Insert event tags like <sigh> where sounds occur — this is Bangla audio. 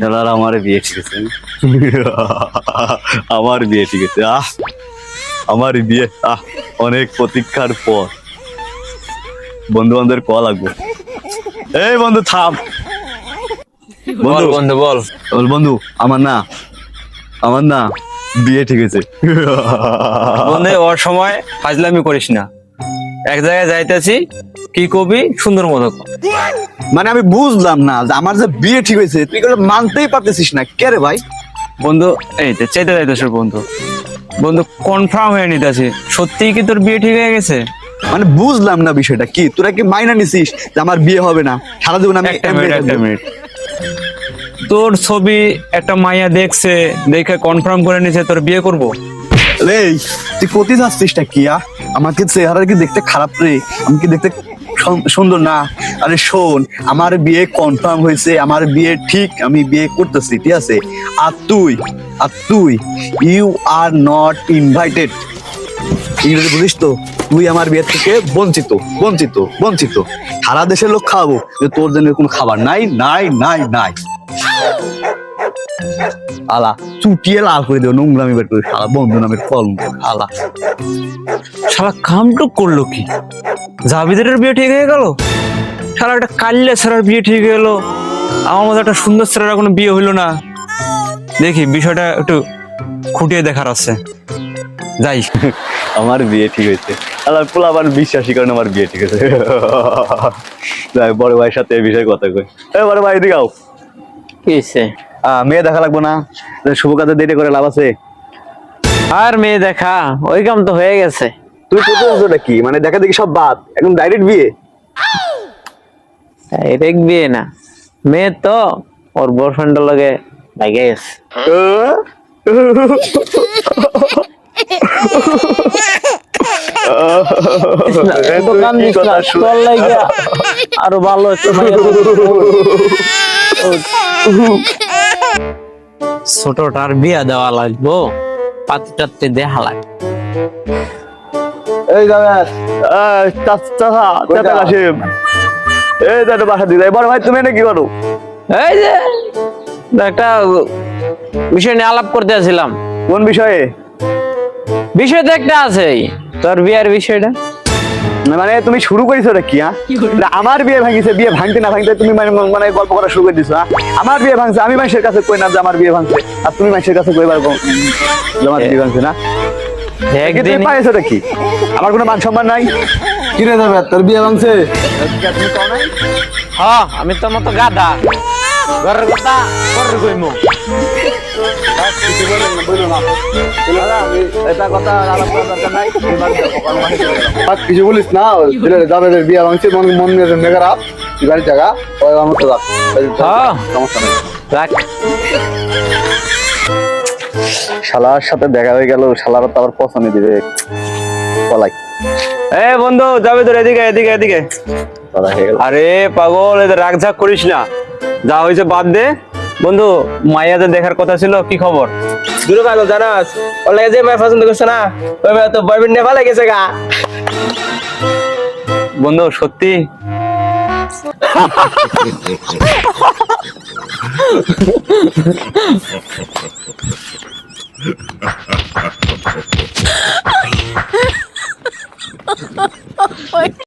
শালার <laughs> আমার বিয়ে ঠিক আছে আমার বিয়ে ঠিক আছে আহ! আমার বিয়ে আহ! অনেক প্রতীক্ষার পর। বন্ধু বান্ধবের কল লাগবে এই বন্ধু থাম। বল বন্ধু বন্ধু বল। বল বন্ধু আমার না আমার না বিয়ে ঠিক আছে বন্ধু ওর সময় ফাজলামি করিস না। এক জায়গায় যাইতেছি কি কবি সুন্দর মতো মানে আমি বুঝলাম না যে আমার যে বিয়ে ঠিক হয়েছে তুই এগুলো মানতেই পারতেছিস না। কে রে ভাই? বন্ধু এই তো চাইতে যাইতেছ বন্ধু। বন্ধু কনফার্ম হয়ে নিতেছি। সত্যিই কি তোর বিয়ে ঠিক হয়ে গেছে? মানে বুঝলাম না বিষয়টা। কি তোরা কি মাইনা নিছিস যে আমার বিয়ে হবে না? সারা জীবন আমি একটা এমনি মিনিট একটা মিনিট তোর ছবি একটা মাইয়া দেখছে দেখে কনফার্ম করে নিছে তোর বিয়ে করব। এই তুই কোথায় যাচ্ছিসটা কি আ? আমাকে চেহারা কি দেখতে খারাপ রে? আমি কি দেখতে সুন্দর? না। আরে শোন, আমার বিয়ে কনফার্ম হয়েছে, আমার বিয়ে ঠিক আমি বিয়ে করতেছি, ঠিক আছে? আর তুই আর তুই ইউ আর নট ইনভাইটেড ইংরেজি বুঝিস তো, তুই আমার বিয়ের থেকে বঞ্চিত বঞ্চিত বঞ্চিত। সারা দেশের লোক খাওয়াবো যে তোর জন্য কোনো খাবার নাই নাই নাই নাই। আলা চুটিয়ে লাল করে দেবো নোংরামি বের করে শালা বন্ধু নামের ফল আলা। শালা কামটুক করল কি? জাবিদের বিয়ে ঠিক হয়ে গেল? শালা একটা কাল্লে ছেড়ার বিয়ে ঠিক হয়ে গেলো। আমার মতো একটা সুন্দর ছেড়ার কোনো বিয়ে হইল না। দেখি বিষয়টা একটু খুঁটিয়ে দেখার আছে। যাই। <laughs> আমার বিয়ে ঠিক হয়েছে। আল্লাহ পোলা আবার বিশ্বাসী কারণ আমার বিয়ে ঠিক হয়েছে। <laughs> যাই, বড় ভাইয়ের সাথে এই বিষয়ে কথা কই। এ বড় ভাই এদিকে আও। আহ, মেয়ে দেখা লাগবো না। শুভ কাজে দেরি করে লাভ আছে? আর মেয়ে দেখা ওই কাম তো হয়ে গেছে। তুই কি? মানে দেখা দেখি সব বাদ একদম ডাইরেক্ট বিয়ে? ডাইরেক্ট বিয়ে না। মেয়ে তো ওর বয়ফ্রেন্ডের লগে লাগে গেছে। আরও ভালো <laughs> ছোটটার বিয়া দেওয়া লাগবো পাতি টাত্তি দেখা লাগবে। এই জামাত চাচা, চাচা কাশিম। এই বাসা বড় ভাই তুমি এনে কি করো? এই যে একটা বিষয় নিয়ে আলাপ করতে আসছিলাম। কোন বিষয়ে? বিষয় তো একটা আছে তোর বিয়ার বিষয়টা? মানে তুমি শুরু করেছ এটা কি হ্যাঁ? আমার বিয়ে ভাঙিছে বিয়ে ভাঙতে না ভাঙতে তুমি মানে মানে গল্প করা শুরু করে দিছো হ্যাঁ? আমার বিয়ে ভাঙছে আমি মানুষের কাছে কই না যে আমার বিয়ে ভাঙছে আর তুমি মানুষের কাছে কইবার আমার বিয়ে ভাঙছে না? কি একদিন পাইছো এটা কি? আমার কোনো মান সম্মান নাই? কিরে যাবে? তোর বিয়ে ভাঙছে? হ্যাঁ আমি মতো গাধা। ঘরের কথা ঘরের কইমু। কিছু বলিস না মন তুই বাড়ি জায়গা ওই আমার তো রাখ। সমস্যা নেই শালার সাথে দেখা হয়ে গেল শালার তো আবার পছন্দ দিবে পলাই এ বন্ধু, যাবে তোর এদিকে এদিকে এদিকে আরে পাগল, এদের রাগ ঝাগ করিস না যা হয়েছে বাদ দে বন্ধু মাইয়াদের দেখার কথা ছিল কি খবর? দূরে পাগল জানাস? ওর লাগে যে মেয়ে পছন্দ করছে না ওই মেয়ে তো বয়ফ্রেন্ড নেপালে গেছে গা। বন্ধু সত্যি? <laughs>